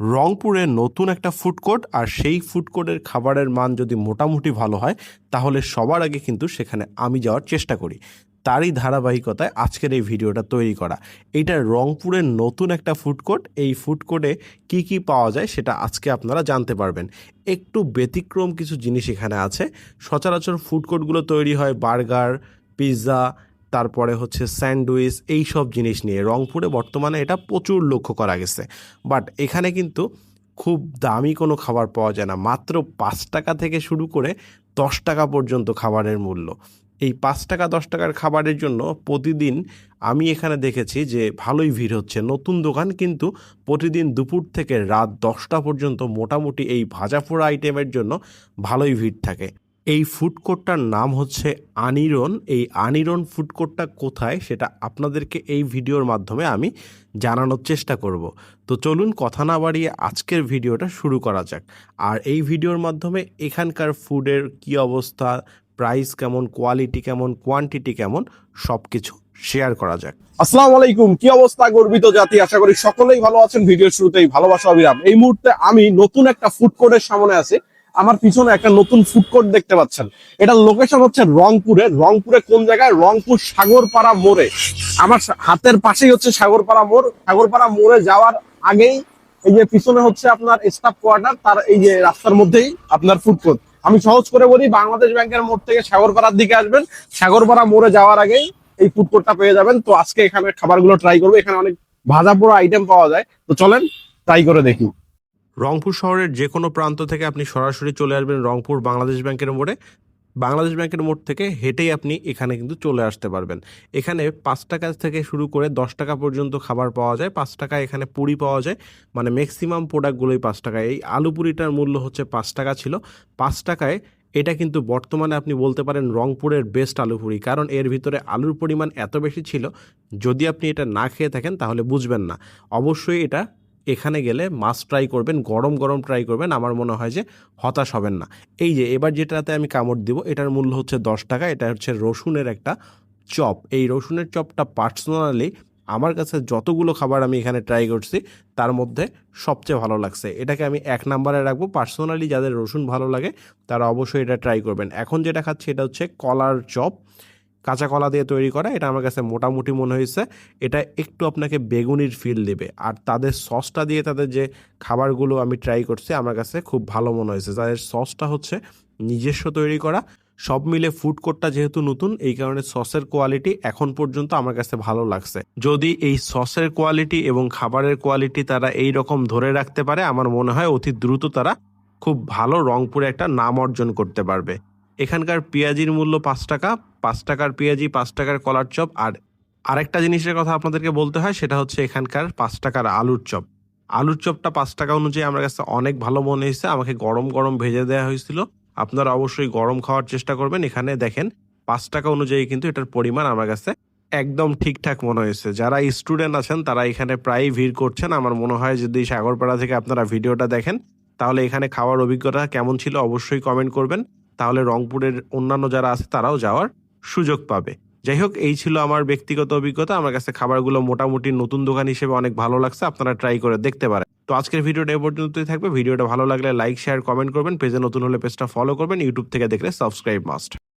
রংপুরে নতুন একটা ফুড কোর্ট আর সেই ফুড কোর্টের খাবারের মান যদি মোটামুটি ভালো হয়, তাহলে সবার আগে কিন্তু সেখানে আমি যাওয়ার চেষ্টা করি। তারই ধারাবাহিকতায় আজকের এই ভিডিওটা তৈরি করা। এটা রংপুরের নতুন একটা ফুড কোর্ট এই ফুড কোর্টে কী কী পাওয়া যায় সেটা আজকে আপনারা জানতে পারবেন। একটু ব্যতিক্রম কিছু জিনিস এখানে আছে। সচরাচর ফুড কোর্টগুলো তৈরি হয় বার্গার, পিৎজা তারপরে হচ্ছে স্যান্ডউইচ এই সব জিনিস নিয়ে। রংপুরে বর্তমানে এটা প্রচুর লক্ষ্য করা গেছে। বাট এখানে কিন্তু খুব দামি কোনো খাবার পাওয়া যায় না। মাত্র পাঁচ টাকা থেকে শুরু করে দশ টাকা পর্যন্ত খাবারের মূল্য। এই পাঁচ টাকা, দশ টাকার খাবারের জন্য প্রতিদিন আমি এখানে দেখেছি যে ভালোই ভিড় হচ্ছে। নতুন দোকান কিন্তু প্রতিদিন দুপুর থেকে রাত দশটা পর্যন্ত মোটামুটি এই ভাজা পোড়া আইটেমের জন্য ভালোই ভিড় থাকে। এই ফুড কোর্টটার নাম হচ্ছে আনিরন এই আনিরন ফুড কোর্টটা কোথায় সেটা আপনাদেরকে এই ভিডিওর মাধ্যমে আমি জানানোর চেষ্টা করব। তো চলুন কথা না বাড়িয়ে আজকের ভিডিওটা শুরু করা যাক। আর এই ভিডিওর মাধ্যমে এখানকার ফুডের কি অবস্থা প্রাইস কেমন কোয়ালিটি কেমন কোয়ান্টিটি কেমন সব কিছু শেয়ার করা যাক। আসসালামু আলাইকুম, কি অবস্থা গর্বিত জাতি? আশা করি সকলেই ভালো আছেন, ভিডিওর শুরুতেই ভালোবাসা অবিরাম। এই মুহূর্তে আমি নতুন একটা ফুড কোর্টের সামনে আছি। আমার পিছনে একটা নতুন ফুড কোর্ট দেখতে পাচ্ছেন। এটা লোকেশন হচ্ছে রংপুরে। রংপুরে কোন জায়গায়? রংপুর সাগরপাড়া মোড়ে। আমার হাতের পাশেই হচ্ছে সাগরপাড়া মোড়। সাগরপাড়া মোড়ে যাওয়ার আগেই এই যে পিছনে হচ্ছে আপনার স্টাফ কোয়ার্টার তার এই যে রাস্তার মধ্যেই আপনার ফুড কোর্ট আমি সহজ করে বলি, বাংলাদেশ ব্যাংকের মোড় থেকে সাগরপাড়ার দিকে আসবেন। সাগরপাড়া মোড়ে যাওয়ার আগেই এই ফুড কোর্টটা পেয়ে যাবেন। তো আজকে এখানে খাবারগুলো ট্রাই করব। এখানে অনেক ভাজা পোড়া আইটেম পাওয়া যায়। তো চলেন ট্রাই করে দেখি। রংপুর শহরের যে কোনো প্রান্ত থেকে আপনি সরাসরি চলে আসবেন রংপুর বাংলাদেশ ব্যাংকের মোড়ে। বাংলাদেশ ব্যাংকের মোড় থেকে হেঁটেই আপনি এখানে কিন্তু চলে আসতে পারবেন। এখানে পাঁচ টাকা থেকে শুরু করে দশ টাকা পর্যন্ত খাবার পাওয়া যায়, পাঁচ টাকা এখানে পুরি পাওয়া যায় মানে ম্যাক্সিমাম প্রোডাক্টগুলোই পাঁচ টাকা। এই আলু পুরিটার মূল্য হচ্ছে পাঁচ টাকা ছিল। পাঁচ টাকায় এটা কিন্তু বর্তমানে আপনি বলতে পারেন রংপুরের বেস্ট আলু পুরি, কারণ এর ভিতরে আলুর পরিমাণ এত বেশি ছিল, যদি আপনি এটা না খেয়ে থাকেন তাহলে বুঝবেন না। অবশ্যই এটা এখানে গেলে মাছ ট্রাই করবেন, গরম গরম ট্রাই করবেন, আমার মনে হয় যে হতাশ হবেন না। এই যে, এবার যেটাতে আমি কামড় দিব, এটার মূল্য হচ্ছে দশ টাকা, এটা হচ্ছে রসুনের একটা চপ। এই রসুনের চপটা পার্সোনালি আমার কাছে যতগুলো খাবার আমি এখানে ট্রাই করছি, তার মধ্যে সবচেয়ে ভালো লাগছে। এটাকে আমি এক নাম্বারে রাখব, পার্সোনালি যাদের রসুন ভালো লাগে, তারা অবশ্যই এটা ট্রাই করবেন। এখন যেটা খাচ্ছি, এটা হচ্ছে কলার চপ। কাঁচা কলা দিয়ে তৈরি করা, এটা আমার কাছে মোটামুটি মনে হয়েছে। এটা একটু আপনাকে বেগুনির ফিল দেবে। আর তাদের সসটা দিয়ে তাদের যে খাবারগুলো আমি ট্রাই করছি, আমার কাছে খুব ভালো মনে হয়েছে। তাদের সসটা হচ্ছে নিজস্ব তৈরি করা। সব মিলে ফুড কোর্টটা যেহেতু নতুন, এই কারণে সসের কোয়ালিটি এখন পর্যন্ত আমার কাছে ভালো লাগছে। যদি এই সসের কোয়ালিটি এবং খাবারের কোয়ালিটি তারা এই রকম ধরে রাখতে পারে, আমার মনে হয় অতি দ্রুত তারা খুব ভালো রংপুরে একটা নাম অর্জন করতে পারবে। এখানকার পেঁয়াজির মূল্য পাঁচ টাকা, পাঁচ টাকার পেঁয়াজি, পাঁচ টাকার কলার চপ, আর আরেকটা জিনিসের কথা আপনাদেরকে বলতে হয়, সেটা হচ্ছে এখানকার পাঁচ টাকার আলুর চপ। আলুর চপটা পাঁচ টাকা অনুযায়ী আমার কাছে অনেক ভালো মনে হয়েছে, আমাকে গরম গরম ভেজে দেওয়া হয়েছিল। আপনারা অবশ্যই গরম খাওয়ার চেষ্টা করবেন। এখানে দেখেন, পাঁচ টাকা অনুযায়ী কিন্তু এটার পরিমাণ আমার কাছে একদম ঠিকঠাক মনে হয়েছে। যারা স্টুডেন্ট আছেন, তারা এখানে প্রায়ই ভিড় করছেন। আমার মনে হয় যদি সাগরপাড়া থেকে আপনারা ভিডিওটা দেখেন, তাহলে এখানে খাওয়ার অভিজ্ঞতা কেমন ছিল অবশ্যই কমেন্ট করবেন। তাহলে রংপুরের অন্যান্য যারা আছে তারাও যাওয়ার সুযোগ পাবে। যাই হোক, এই ছিল আমার ব্যক্তিগত অভিজ্ঞতা। আমার কাছে খাবারগুলো মোটামুটি নতুন দোকান হিসেবে অনেক ভালো লাগছে। আপনারা ট্রাই করে দেখতে পারেন। তো আজকের ভিডিওটা এ পর্যন্তই থাকবে। ভিডিওটা ভালো লাগলে লাইক শেয়ার কমেন্ট করবেন। পেজে নতুন হলে পেজটা ফলো করবেন। ইউটিউব থেকে দেখলে সাবস্ক্রাইব মাস্ট